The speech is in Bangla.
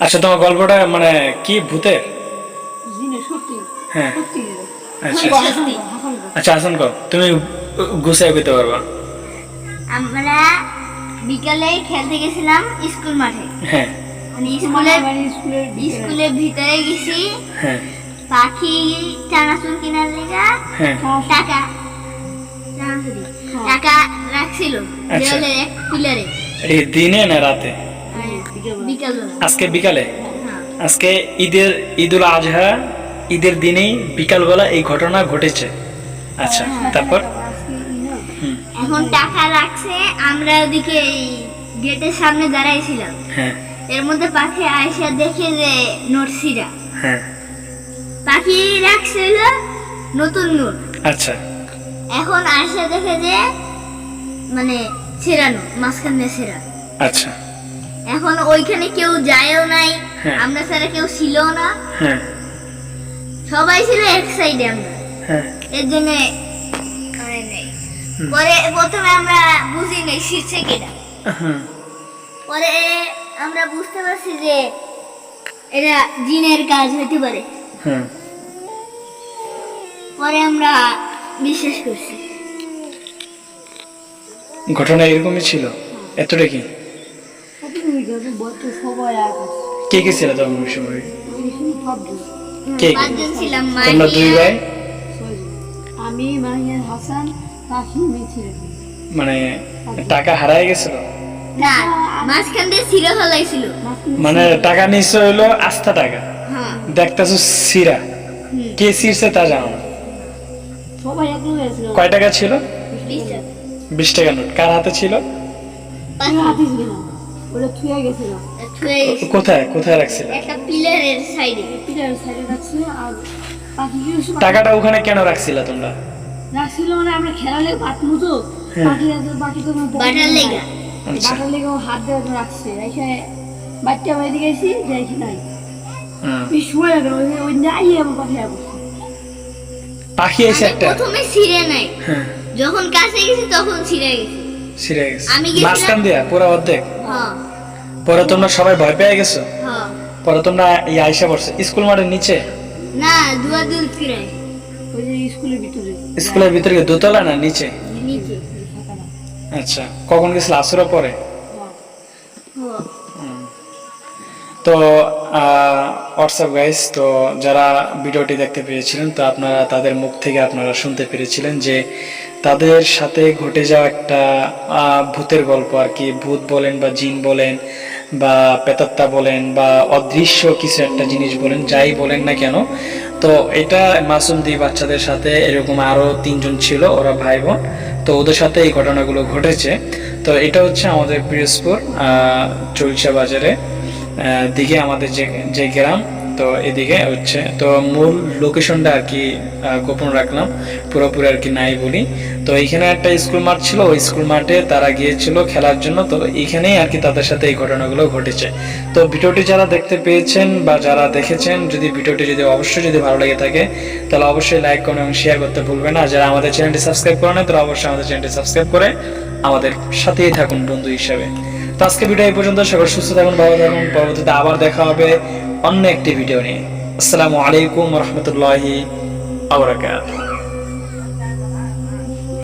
আচ্ছা তোমার গল্পটা মানে কি সত্যি। হ্যাঁ। আচ্ছা। আচ্ছা। কর। তুমি গুছাই পেতে পারবা। আমরা বিকালে খেলতে গেছিলাম স্কুল মাঠে। হ্যাঁ। মানে স্কুলের স্কুলের ভিতরে গেছি। হ্যাঁ। পাখি চানাচুর কেনার লেগা হ্যাঁ। টাকা। টাকা রাখছিল। আচ্ছা। এক পিলারে। দিনে না রাতে? আজকে বিকালে? হ্যাঁ। আজকে ঈদের ঈদুল আজহা ঈদের দিনেই বিকালবেলা এই ঘটনা ঘটেছে। আচ্ছা তারপর? এখন টাকা রাখছে আমরা ওদিকে গেটের সামনে দাঁড়াইছিলাম। হ্যাঁ। এর মধ্যে পাখি আয়সা দেখে যে নরসিরা। হ্যাঁ। পাখি রাখছিল নতুন নোট আচ্ছা। এখন আয়সা দেখে যে মানে ছেড়ানো মাঝখান দিয়ে ছেঁড়া আচ্ছা। এখন ওইখানে কেউ যায়ও নাই হ্যাঁ। আমরা ছাড়া কেউ ছিলও না। হ্যাঁ। সবাই ছিল এক সাইডে আমরা। হ্যাঁ। এর জন্য মানে নেই। পরে প্রথমে আমরা বুঝি নাই শীর্ষে কেটা হুম পরে আমরা বুঝতে পারছি যে এটা জিনের কাজ হইতে পারে। হুম পরে আমরা বিশ্বাস করছি। ঘটনা এরকমই ছিল। এতটা কি? কে কে ছিল তখন ওই সময় কে? তোমরা দুই ভাই? আমি মাহিয়ার হাসান পাখি মিছিল মানে টাকা হারায় গেছিল? না মাঝখান দিয়ে ছিঁড়ে ফেলাইছিল। মানে টাকা নিশ্চয় হইল আস্থা টাকা। হ্যাঁ। দেখতেছো সিরা। কে সিরছে তা জানো? না কয় টাকা ছিল? বিশ টাকা। নোট। কার হাতে ছিল। ওটা থুয়ে গেছিল। কোথায় কোথায় রাখছিল? একটা পিলারের সাইডে। পিলার সাইডে রাখছিল আর পাখি টাকাটা ওখানে কেন রাখছিল তোমরা? রাখছিল মানে আমরা খেলা লেগে বাট মুতো। হ্যাঁ। পাখি তো বাটার। লেগা। আচ্ছা। বাটার লেগে হাত দিয়ে রাখছে। রেখে বাচ্চা বাইরে গেছি দেখি নাই। বেশ ওই ওই নাই আমার পাখি পাখি এসে একটা প্রথমে ছিঁড়ে নাই। হ্যাঁ। যখন কাছে গেছি তখন ছিঁড়ে গেছে। ছিঁড়ে গেছে। মাঝখান দিয়া পুরো অর্ধেক। হ্যাঁ। পরে তোমরা সবাই ভয় পেয়ে গেছো? হ্যাঁ। পরে তোমরা এই আইসা পড়ছে। স্কুল মাঠের নিচে? না দুয়া দুল ফিরে স্কুলের ভিতরে। স্কুলের ভিতরে দোতলা না নিচে? আচ্ছা কখন গেছিল আসরে পরে। হ্যাঁ। তো হোয়াটসঅ্যাপ গাইস তো যারা ভিডিওটি দেখতে পেয়েছিলেন, তো আপনারা তাদের মুখ থেকে আপনারা শুনতে পেরেছিলেন যে তাদের সাথে ঘটে যাওয়া একটা ভূতের গল্প আর কি। ভূত বলেন বা জিন বলেন বা পেতাত্তা বলেন বা অদৃশ্য কিছু একটা জিনিস বলেন, যাই বলেন না কেন, তো এটা মাসুম দি বাচ্চাদের সাথে এরকম আরও তিনজন ছিল, ওরা ভাই বোন তো ওদের সাথে এই ঘটনাগুলো ঘটেছে। তো এটা হচ্ছে আমাদের পিরোজপুর চলছে বাজারে। দিকে আমাদের যে যে গ্রাম, তো এদিকে হচ্ছে, তো মূল লোকেশনটা আর কি গোপন রাখলাম, পুরোপুরি আর কি নাই বলি। তো এইখানে একটা স্কুল মাঠ ছিল, ওই স্কুল মাঠে তারা গিয়েছিল খেলার জন্য, তো এইখানেই আর কি তাদের সাথে এই ঘটনাগুলো ঘটেছে। তো ভিডিওটি যারা দেখতে পেয়েছেন বা যারা দেখেছেন, যদি ভিডিওটি যদি অবশ্যই যদি ভালো লেগে থাকে, তাহলে অবশ্যই লাইক করুন এবং শেয়ার করতে ভুলবেন আর যারা আমাদের চ্যানেলটি সাবস্ক্রাইব করে না তারা অবশ্যই আমাদের চ্যানেলটি সাবস্ক্রাইব করে আমাদের সাথেই থাকুন বন্ধু হিসাবে। তো আজকে ভিডিও এই পর্যন্ত। সকল সুস্থ থাকুন, ভালো থাকুন। পরবর্তীতে আবার দেখা হবে অন্য একটি ভিডিও নিয়ে। আসসালামু আলাইকুম রহমতুল্লাহি আবরাকাত